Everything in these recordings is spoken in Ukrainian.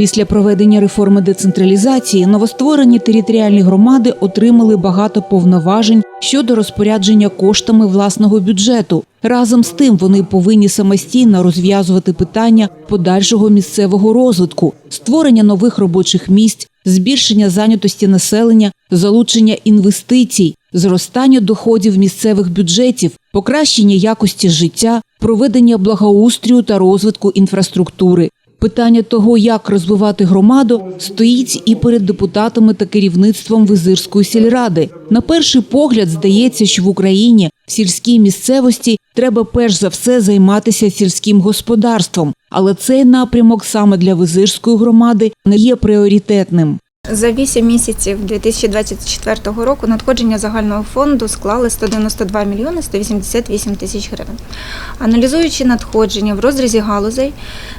Після проведення реформи децентралізації новостворені територіальні громади отримали багато повноважень щодо розпорядження коштами власного бюджету. Разом з тим вони повинні самостійно розв'язувати питання подальшого місцевого розвитку, створення нових робочих місць, збільшення зайнятості населення, залучення інвестицій, зростання доходів місцевих бюджетів, покращення якості життя, проведення благоустрію та розвитку інфраструктури. Питання того, як розвивати громаду, стоїть і перед депутатами та керівництвом Визирської сільради. На перший погляд здається, що в Україні в сільській місцевості треба перш за все займатися сільським господарством, але цей напрямок саме для Визирської громади не є пріоритетним. За 8 місяців 2024 року надходження загального фонду склали 192 мільйони 188 тисяч гривень. Аналізуючи надходження в розрізі галузей,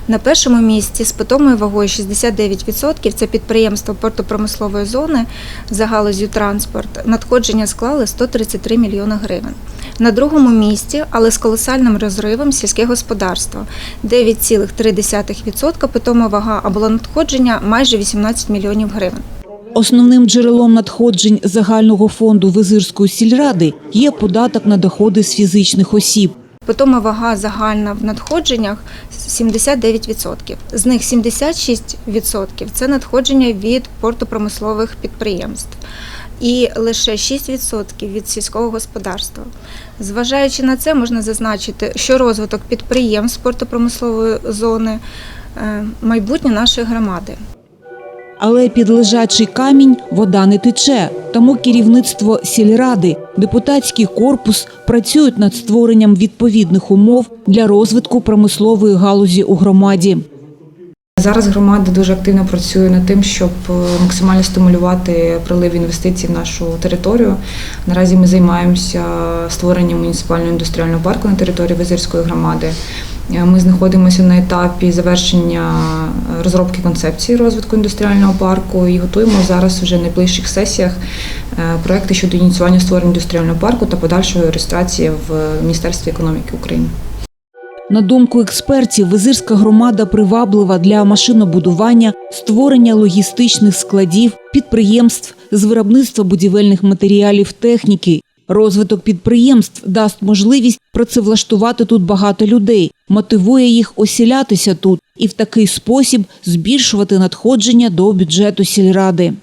на першому місці з питомою вагою 69% це підприємство портопромислової зони за галузю транспорт. Надходження склали 133 мільйони гривень. На другому місці, але з колосальним розривом сільське господарство 9,3% питома вага, а було надходження майже 18 мільйонів гривень. Основним джерелом надходжень загального фонду Визирської сільради є податок на доходи з фізичних осіб. Питома вага загальна в надходженнях 79%. З них 76% – це надходження від портопромислових підприємств. І лише 6% від сільського господарства. Зважаючи на це, можна зазначити, що розвиток підприємств портопромислової зони е, майбутнє нашої громади. Але під лежачий камінь вода не тече. Тому керівництво сільради, депутатський корпус працюють над створенням відповідних умов для розвитку промислової галузі у громаді. Зараз громада дуже активно працює над тим, щоб е, максимально стимулювати прилив інвестицій в нашу територію. Наразі ми займаємося створенням муніципального індустріального парку на території Визирської громади. Е, Ми знаходимося на етапі завершення е, розробки концепції розвитку індустріального парку і готуємо зараз вже в найближчих сесіях проекти щодо ініціювання створення індустріального парку та подальшої реєстрації в Міністерстві економіки України. На думку експертів, Визирська громада приваблива для машинобудування, створення логістичних складів, підприємств з виробництва будівельних матеріалів техніки. Розвиток підприємств дасть можливість працевлаштувати тут багато людей, мотивує їх осілятися тут і в такий спосіб збільшувати надходження до бюджету сільради.